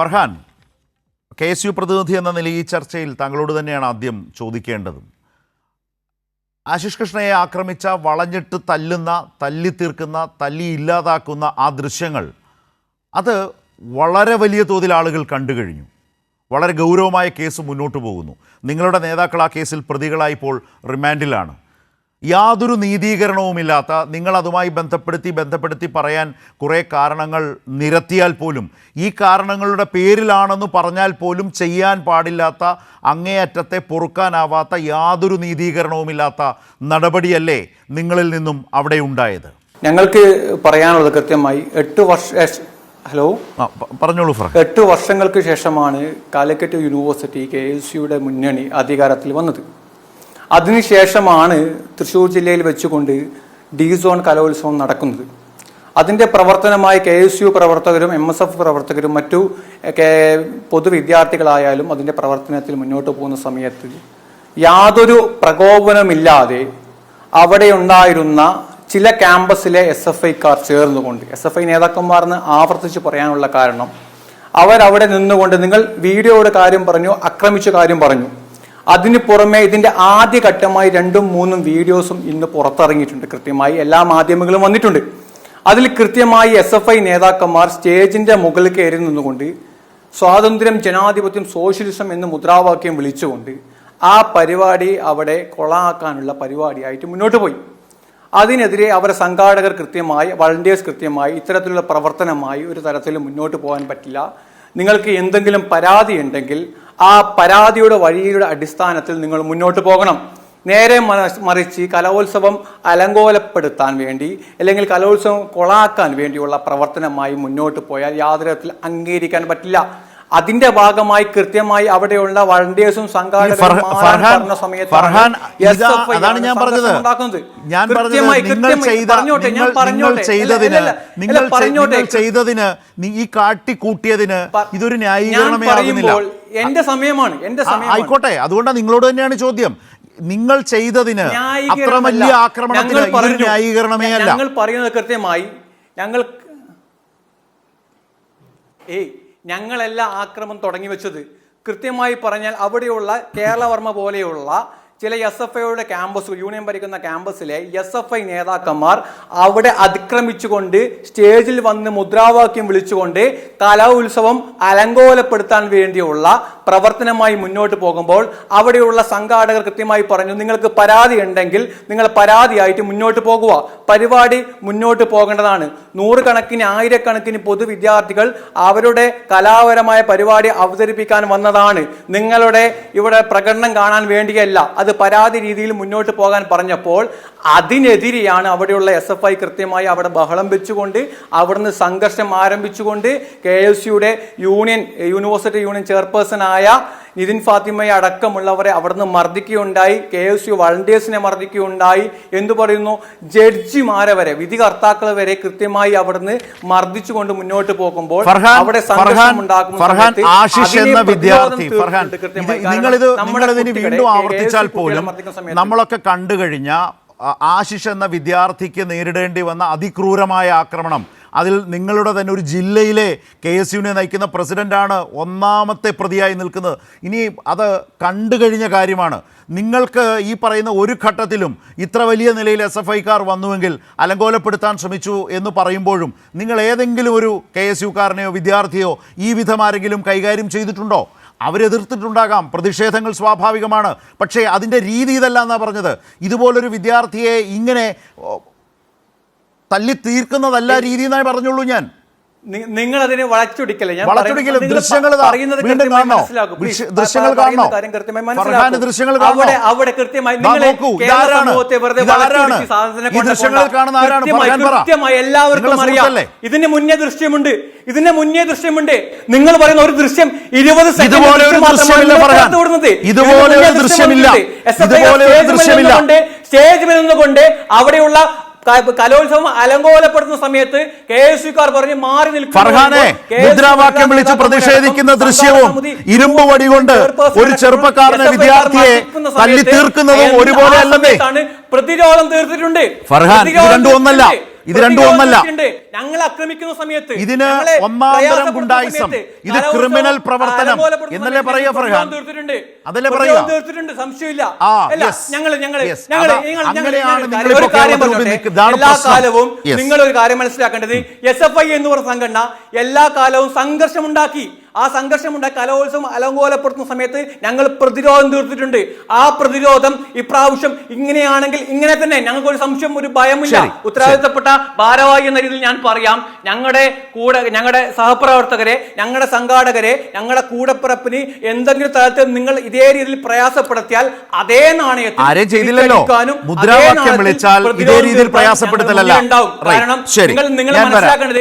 Farhan K S U പ്രതിനിധി എന്ന നിലയിൽ ഈ ചർച്ചയിൽ താങ്കളോട് തന്നെയാണ് ആദ്യം ചോദിക്കേണ്ടതും. ആശിഷ് കൃഷ്ണയെ ആക്രമിച്ച വളഞ്ഞിട്ട് തല്ലുന്ന തല്ലി തീർക്കുന്ന തല്ലി ഇല്ലാതാക്കുന്ന ആ ദൃശ്യങ്ങൾ അത് വളരെ വലിയ തോതിൽ ആളുകൾ കണ്ടു കഴിഞ്ഞു. വളരെ ഗൗരവമായ കേസ് മുന്നോട്ട് പോകുന്നു. നിങ്ങളുടെ നേതാക്കൾ ആ കേസിൽ പ്രതികളായിപ്പോൾ റിമാൻഡിലാണ്. യാതൊരു നീതീകരണവുമില്ലാത്ത നിങ്ങൾ അതുമായി ബന്ധപ്പെടുത്തി ബന്ധപ്പെടുത്തി പറയാൻ കുറേ കാരണങ്ങൾ നിരത്തിയാൽ പോലും ഈ കാരണങ്ങളുടെ പേരിലാണെന്ന് പറഞ്ഞാൽ പോലും ചെയ്യാൻ പാടില്ലാത്ത അങ്ങേയറ്റത്തെ പൊറുക്കാനാവാത്ത യാതൊരു നീതീകരണവുമില്ലാത്ത നടപടിയല്ലേ നിങ്ങളിൽ നിന്നും അവിടെ ഉണ്ടായത്? ഞങ്ങൾക്ക് പറയാനുള്ളത് കൃത്യമായി എട്ട് വർഷ ഹലോ? പറഞ്ഞോളൂ എട്ട് വർഷങ്ങൾക്ക് ശേഷമാണ് കാലിക്കറ്റ് യൂണിവേഴ്സിറ്റി കെ എസ് സിയുടെ മുന്നണി അധികാരത്തിൽ വന്നത്. അതിനുശേഷമാണ് തൃശ്ശൂർ ജില്ലയിൽ വെച്ചുകൊണ്ട് ഡി സോൺ കലോത്സവം നടക്കുന്നത്. അതിന്റെ പ്രവർത്തനമായി കെ എസ് യു പ്രവർത്തകരും എം എസ് എഫ് പ്രവർത്തകരും മറ്റു പൊതുവിദ്യാർത്ഥികളായാലും അതിന്റെ പ്രവർത്തനത്തിൽ മുന്നോട്ട് പോകുന്ന സമയത്ത് യാതൊരു പ്രകോപനമില്ലാതെ അവിടെ ഉണ്ടായിരുന്ന ചില ക്യാമ്പസിലെ എസ് എഫ് ഐക്കാർ ചേർന്നുകൊണ്ട് എസ് എഫ് ഐ നേതാക്കന്മാർന്ന് ആവർത്തിച്ച് പറയാനുള്ള കാരണം അവരവിടെ നിന്നുകൊണ്ട് നിങ്ങൾ വീഡിയോയുടെ കാര്യം പറഞ്ഞു ആക്രമിച്ച കാര്യം പറഞ്ഞു. അതിന് പുറമെ ഇതിന്റെ ആദ്യഘട്ടമായി രണ്ടും മൂന്നും വീഡിയോസും ഇന്ന് പുറത്തിറങ്ങിയിട്ടുണ്ട്. കൃത്യമായി എല്ലാ മാധ്യമങ്ങളും വന്നിട്ടുണ്ട്. അതിൽ കൃത്യമായി എസ് എഫ് ഐ നേതാക്കന്മാർ സ്റ്റേജിന്റെ മുകളിൽ കയറി നിന്നുകൊണ്ട് സ്വാതന്ത്ര്യം ജനാധിപത്യം സോഷ്യലിസം എന്ന് മുദ്രാവാക്യം വിളിച്ചുകൊണ്ട് ആ പരിപാടി അവിടെ കൊളാക്കാനുള്ള പരിപാടിയായിട്ട് മുന്നോട്ട് പോയി. അതിനെതിരെ അവരെ സംഘാടകർ കൃത്യമായി വളണ്ടിയേഴ്സ് കൃത്യമായി ഇത്തരത്തിലുള്ള പ്രവർത്തനമായി ഒരു തരത്തിലും മുന്നോട്ട് പോകാൻ പറ്റില്ല. നിങ്ങൾക്ക് എന്തെങ്കിലും പരാതി ഉണ്ടെങ്കിൽ ആ പരാതിയുടെ വഴിയുടെ അടിസ്ഥാനത്തിൽ നിങ്ങൾ മുന്നോട്ട് പോകണം. നേരെ മറിച്ച് കലോത്സവം അലങ്കോലപ്പെടുത്താൻ വേണ്ടി അല്ലെങ്കിൽ കലോത്സവം കൊളാക്കാൻ വേണ്ടിയുള്ള പ്രവർത്തനമായി മുന്നോട്ട് പോയാൽ യാതൊരു തരത്തിൽ അംഗീകരിക്കാൻ പറ്റില്ല. അതിന്റെ ഭാഗമായി കൃത്യമായി അവിടെയുള്ള വളണ്ടിയേഴ്സും സംഘാടകരും ഞാൻ പറഞ്ഞത്. ഞാൻ പറഞ്ഞോട്ടെ. ചെയ്തതിന് ഈ കാട്ടിക്കൂട്ടിയതിന് ഇതൊരു ന്യായീകരണമേ ആകുന്നില്ല. എന്റെ സമയമാണ് എന്റെ സമയം ആയിക്കോട്ടെ. അതുകൊണ്ടാണ് നിങ്ങളോട് തന്നെയാണ് ചോദ്യം. നിങ്ങൾ ചെയ്തതിന് അത്ര. വലിയ ആക്രമണത്തിന്. ന്യായീകരണമേ അല്ല. ഞങ്ങൾ പറയുന്നത് കൃത്യമായി ഞങ്ങൾ ഏയ് ഞങ്ങളല്ല ആക്രമം തുടങ്ങി വെച്ചത്. കൃത്യമായി പറഞ്ഞാൽ അവിടെയുള്ള കേരളവർമ്മ പോലെയുള്ള ചില എസ് എഫ് ഐയുടെ ക്യാമ്പസ് യൂണിയൻ ഭരിക്കുന്ന ക്യാമ്പസിലെ എസ് എഫ് ഐ നേതാക്കന്മാർ അവിടെ അതിക്രമിച്ചുകൊണ്ട് സ്റ്റേജിൽ വന്ന് മുദ്രാവാക്യം വിളിച്ചുകൊണ്ട് കലാ ഉത്സവം അലങ്കോലപ്പെടുത്താൻ വേണ്ടിയുള്ള പ്രവർത്തനമായി മുന്നോട്ട് പോകുമ്പോൾ അവിടെയുള്ള സംഘാടകർ കൃത്യമായി പറഞ്ഞു നിങ്ങൾക്ക് പരാതി ഉണ്ടെങ്കിൽ നിങ്ങൾ പരാതിയായിട്ട് മുന്നോട്ട് പോകുക. പരിപാടി മുന്നോട്ട് പോകേണ്ടതാണ്. നൂറുകണക്കിന് ആയിരക്കണക്കിന് പൊതുവിദ്യാർത്ഥികൾ അവരുടെ കലാപരമായ പരിപാടി അവതരിപ്പിക്കാൻ വന്നതാണ്. നിങ്ങളുടെ ഇവിടെ പ്രകടനം കാണാൻ വേണ്ടിയല്ല അത് പരാതി രീതിയിൽ മുന്നോട്ട് പോകാൻ പറഞ്ഞപ്പോൾ അതിനെതിരെയാണ് അവിടെയുള്ള എസ് എഫ് ഐ കൃത്യമായി അവിടെ ബഹളം വെച്ചുകൊണ്ട് അവിടുന്ന് സംഘർഷം ആരംഭിച്ചുകൊണ്ട് കെ എസ് യുടെ യൂണിയൻ യൂണിവേഴ്സിറ്റി യൂണിയൻ ചെയർപേഴ്സൺ ആയ നിതിൻ ഫാത്തിമയെ അടക്കമുള്ളവരെ അവിടുന്ന് മർദ്ദിക്കുകയുണ്ടായി. കെ എസ് യു വളണ്ടിയേഴ്സിനെ മർദ്ദിക്കുകയുണ്ടായി. എന്ന് പറയുന്നു? ജഡ്ജിമാരെ വരെ വിധികർത്താക്കൾ വരെ കൃത്യമായി അവിടുന്ന് മർദ്ദിച്ചുകൊണ്ട് മുന്നോട്ട് പോകുമ്പോൾ അവിടെ നിങ്ങളിത് നിങ്ങളിതിന് വീണ്ടും ആവർത്തിച്ചാൽ പോലും നമ്മളൊക്കെ കണ്ടു കഴിഞ്ഞ ആശിഷ് എന്ന വിദ്യാർത്ഥിക്ക് നേരിടേണ്ടി വന്ന അതിക്രൂരമായ ആക്രമണം അതിൽ നിങ്ങളുടെ തന്നെ ഒരു ജില്ലയിലെ കെ എസ് യുവിനെ നയിക്കുന്ന പ്രസിഡന്റാണ് ഒന്നാമത്തെ പ്രതിയായി നിൽക്കുന്നത്. ഇനി അത് കണ്ടു കഴിഞ്ഞ കാര്യമാണ്. നിങ്ങൾക്ക് ഈ പറയുന്ന ഒരു ഘട്ടത്തിലും ഇത്ര വലിയ നിലയിൽ എസ് എഫ് ഐക്കാർ വന്നുവെങ്കിൽ അലങ്കോലപ്പെടുത്താൻ ശ്രമിച്ചു എന്ന് പറയുമ്പോഴും നിങ്ങൾ ഏതെങ്കിലും ഒരു കെ എസ് യുക്കാരനെയോ വിദ്യാർത്ഥിയോ ഈ വിധം ആരെങ്കിലും കൈകാര്യം ചെയ്തിട്ടുണ്ടോ? അവരെതിർത്തിട്ടുണ്ടാകാം. പ്രതിഷേധങ്ങൾ സ്വാഭാവികമാണ്. പക്ഷേ അതിന്റെ രീതി ഇതല്ല എന്നാണ് പറഞ്ഞത്. ഇതുപോലൊരു വിദ്യാർത്ഥിയെ ഇങ്ങനെ തല്ലി തീർക്കുന്നതല്ല രീതി എന്നായി പറഞ്ഞുള്ളൂ ഞാൻ നിങ്ങൾ അതിനെ വളച്ചൊടിക്കല്ലേ ഞാൻ വളച്ചൊടിക്കല ദൃശ്യങ്ങൾ. പറയുന്നത്. ദൃശ്യങ്ങൾ കാണണോ? മനസ്സിലാക്കൂ. ദൃശ്യങ്ങൾ? അവിടെ അവിടെ കൃത്യമായി കൊണ്ട്? കൃത്യമായി, ഫർഹാൻ പറ. കൃത്യമായി എല്ലാവർക്കും അറിയാം? ഇതിന് മുന്നേ ദൃശ്യമുണ്ട് ഇതിന് മുന്നേ ദൃശ്യമുണ്ട് നിങ്ങൾ പറയുന്ന ഒരു ദൃശ്യം ഇരുപത് സെക്കൻഡ് ഇതുപോലെ ഒരു ദൃശ്യമില്ല ഫർഹാൻ. ഇതുപോലെ ദൃശ്യമില്ല. ഇതുപോലെ ദൃശ്യമില്ല. നിന്നുകൊണ്ട് സ്റ്റേജിൽ നിന്നുകൊണ്ട് അവിടെയുള്ള കലോത്സവം അലങ്കോലപ്പെടുന്ന സമയത്ത് കെ എസ് യുക്കാർ പറഞ്ഞ് മാറി നിൽക്കുന്നു ഫർഹാനെ മുദ്രാവാക്യം വിളിച്ച് പ്രതിഷേധിക്കുന്ന ദൃശ്യവും ഇരുമ്പ് വടി കൊണ്ട് ഒരു ചെറുപ്പക്കാരനെ വിദ്യാർത്ഥിയെ തല്ലി തീർക്കുന്നതും ഒരുപോലെ അല്ലെന്നേ പ്രതിരോധം തീർത്തിട്ടുണ്ട്. ഫർഹാൻ രണ്ടു ഒന്നല്ല. ഇത് രണ്ടും ഒന്നല്ല. ഞങ്ങൾ ആക്രമിക്കുന്ന സമയത്ത് ഇതിന് ഒന്നാന്തരം ഒന്നാം ഗുണ്ടായിസം. ഇത് ക്രിമിനൽ പ്രവർത്തനം. എന്നല്ലേ പറയാ ഫർഹാൻ? അതല്ലേ പറയാ? തീർത്തിട്ടുണ്ട്. സംശയമില്ല. ഞങ്ങൾ ഞങ്ങൾ എല്ലാ. കാലവും നിങ്ങൾ ഒരു കാര്യം മനസ്സിലാക്കേണ്ടത്. എസ് എഫ് ഐ എന്ന് പറഞ്ഞ സംഘടന എല്ലാ കാലവും സംഘർഷമുണ്ടാക്കി. ആ സംഘർഷമുണ്ടാക്കി കലോത്സവം അലങ്കോലപ്പെടുത്തുന്ന സമയത്ത് ഞങ്ങൾ പ്രതിരോധം തീർത്തിട്ടുണ്ട്. ആ പ്രതിരോധം ഇപ്രാവശ്യം ഇങ്ങനെയാണെങ്കിൽ ഇങ്ങനെ തന്നെ. ഞങ്ങൾക്ക് ഒരു സംശയം ഒരു ഭയമില്ല. ഉത്തരവാദിത്തപ്പെട്ട ഭാരവാഹി എന്ന രീതിയിൽ ഞാൻ പറയാം. ഞങ്ങളുടെ കൂടെ ഞങ്ങളുടെ സഹപ്രവർത്തകരെ ഞങ്ങളുടെ സംഘാടകരെ ഞങ്ങളുടെ കൂടപ്പിറപ്പിന് എന്തെങ്കിലും തരത്തിൽ നിങ്ങൾ ഇതേ രീതിയിൽ പ്രയാസപ്പെടുത്തിയാൽ അതേ നാണയത്തിൽ മുദ്രാവാക്യം വിളിച്ചാൽ ഇതേ രീതിയിൽ പ്രയാസപ്പെടുത്തലല്ല. കാരണം നിങ്ങൾ നിങ്ങൾ മനസ്സിലാക്കേണ്ടത്